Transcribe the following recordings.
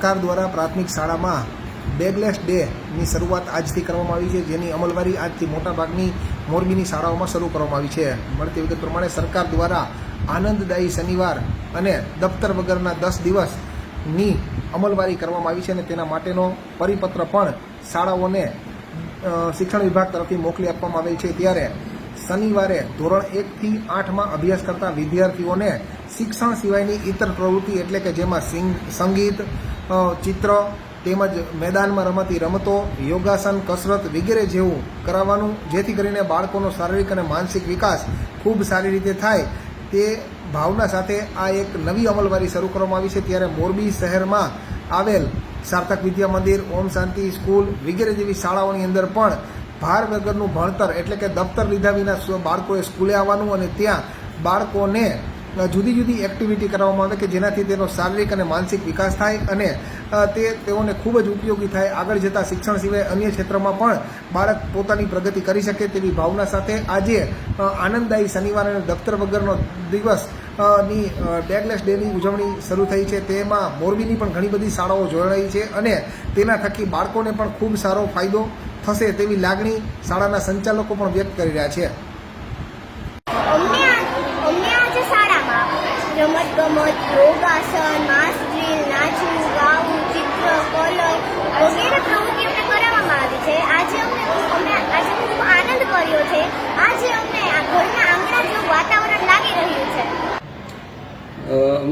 સરકાર દ્વારા પ્રાથમિક શાળામાં બેગલેસ ડેની શરૂઆત આજથી કરવામાં આવી છે, જેની અમલવારી આજથી મોટાભાગની મોરબીની શાળાઓમાં શરૂ કરવામાં આવી છે. મળતી વિગત પ્રમાણે સરકાર દ્વારા આનંદદાયી શનિવાર અને દફતર વગરના દસ દિવસની અમલવારી કરવામાં આવી છે અને તેના માટેનો પરિપત્ર પણ શાળાઓને શિક્ષણ વિભાગ તરફથી મોકલી આપવામાં આવેલ છે. ત્યારે શનિવારે ધોરણ એકથી આઠમાં અભ્યાસ કરતા વિદ્યાર્થીઓને શિક્ષણ સિવાયની ઇતર પ્રવૃત્તિ એટલે કે જેમાં સિંગ, સંગીત ચિત્ર તેમજ મેદાનમાં રમાતી રમતો, યોગાસન, કસરત વગેરે જેવું કરાવવાનું, જેથી કરીને બાળકોનો શારીરિક અને માનસિક વિકાસ ખૂબ સારી રીતે થાય. તે ભાવના સાથે આ એક નવી અમલવારી શરૂ કરવામાં આવી છે. ત્યારે મોરબી શહેરમાં આવેલ સાર્થક વિદ્યા મંદિર, ઓમ શાંતિ સ્કૂલ વગેરે જેવી શાળાઓની અંદર પણ ભાર વગરનું ભણતર એટલે કે દફતર લીધા વિના બાળકોએ સ્કૂલે આવવાનું અને ત્યાં બાળકોને જુદી જુદી એક્ટિવિટી કરવામાં આવે કે જેનાથી તેનો શારીરિક અને માનસિક વિકાસ થાય અને તે તેઓને ખૂબ જ ઉપયોગી થાય. આગળ જતાં શિક્ષણ સિવાય અન્ય ક્ષેત્રમાં પણ બાળક પોતાની પ્રગતિ કરી શકે તેવી ભાવના સાથે આજે આનંદદાયી શનિવાર અને દફતર વગરનો દિવસની બેગલેસ ડેની ઉજવણી શરૂ થઈ છે. તેમાં મોરબીની પણ ઘણી બધી શાળાઓ જોડાઈ છે અને તેના થકી બાળકોને પણ ખૂબ સારો ફાયદો થશે તેવી લાગણી શાળાના સંચાલકો પણ વ્યક્ત કરી રહ્યા છે અમને આ- અમને આજે શાળામાં રમત ગમત, યોગાસન, માસ ડ્રીલ, નાચવું, ગાવું, ચિત્ર, કલર વગેરે પ્રવૃત્તિ અમને કરાવવામાં આવી છે. આજે અમને અમે આજે ખૂબ આનંદ કર્યો છે. આજે અમને ઘરના આંગણા જેવું વાતાવરણ લાગી રહ્યું છે.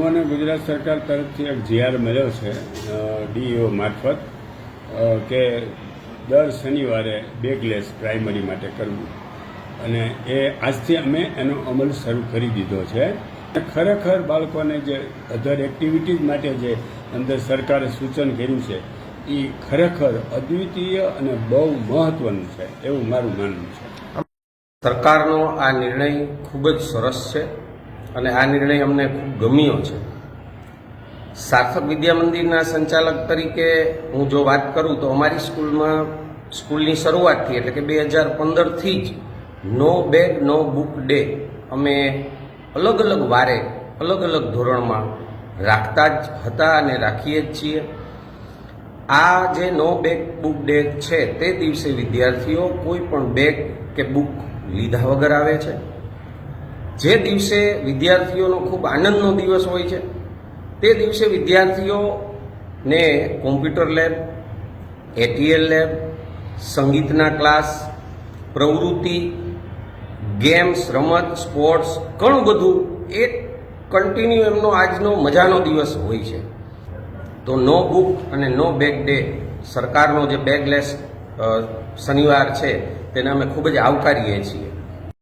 અમને ગુજરાત સરકાર તરફથી એક જીઆર મળ્યો છે ડીઓ મારફત કે દર શનિવારે બેગલેસ પ્રાઇમરી માટે કરવું. અને એ આજથી અમે એનો અમલ શરૂ કરી દીધો છે. ખરેખર બાળકોને જે અધર એક્ટિવિટીઝ માટે જે અંદર સરકારે સૂચન કર્યું છે, એ ખરેખર અદ્વિતીય અને બહુ મહત્વનું છે, એવું મારું માનવું છે. સરકારનો આ નિર્ણય ખૂબ જ સરસ છે અને આ નિર્ણય અમને ખૂબ ગમ્યો છે. સાર્થક વિદ્યા મંદિરના સંચાલક તરીકે હું જો વાત કરું તો અમારી સ્કૂલમાં, સ્કૂલની શરૂઆતથી એટલે કે બે હજાર પંદરથી જ no bag, no book day અમે અલગ અલગ વારે અલગ અલગ ધોરણમાં રાખતા જ હતા અને રાખીએ જ છીએ. આ જે નો બેગ બુક ડે છે, તે દિવસે વિદ્યાર્થીઓ કોઈ પણ બેગ કે બુક લીધા વગર આવે છે. જે દિવસે વિદ્યાર્થીઓનો ખૂબ આનંદનો દિવસ હોય છે, તે દિવસે વિદ્યાર્થીઓને કોમ્પ્યુટર લેબ, એટીએલ લેબ, સંગીતના ક્લાસ, પ્રવૃત્તિ ગેમ્સ, રમત, સ્પોર્ટ્સ, ઘણું બધું એ કન્ટિન્યુ એમનો આજનો મજાનો દિવસ હોય છે. તો નો બુક અને નો બેગ ડે સરકારનો જે બેગલેસ શનિવાર છે, તેને અમે ખૂબ જ આવકારીએ છીએ.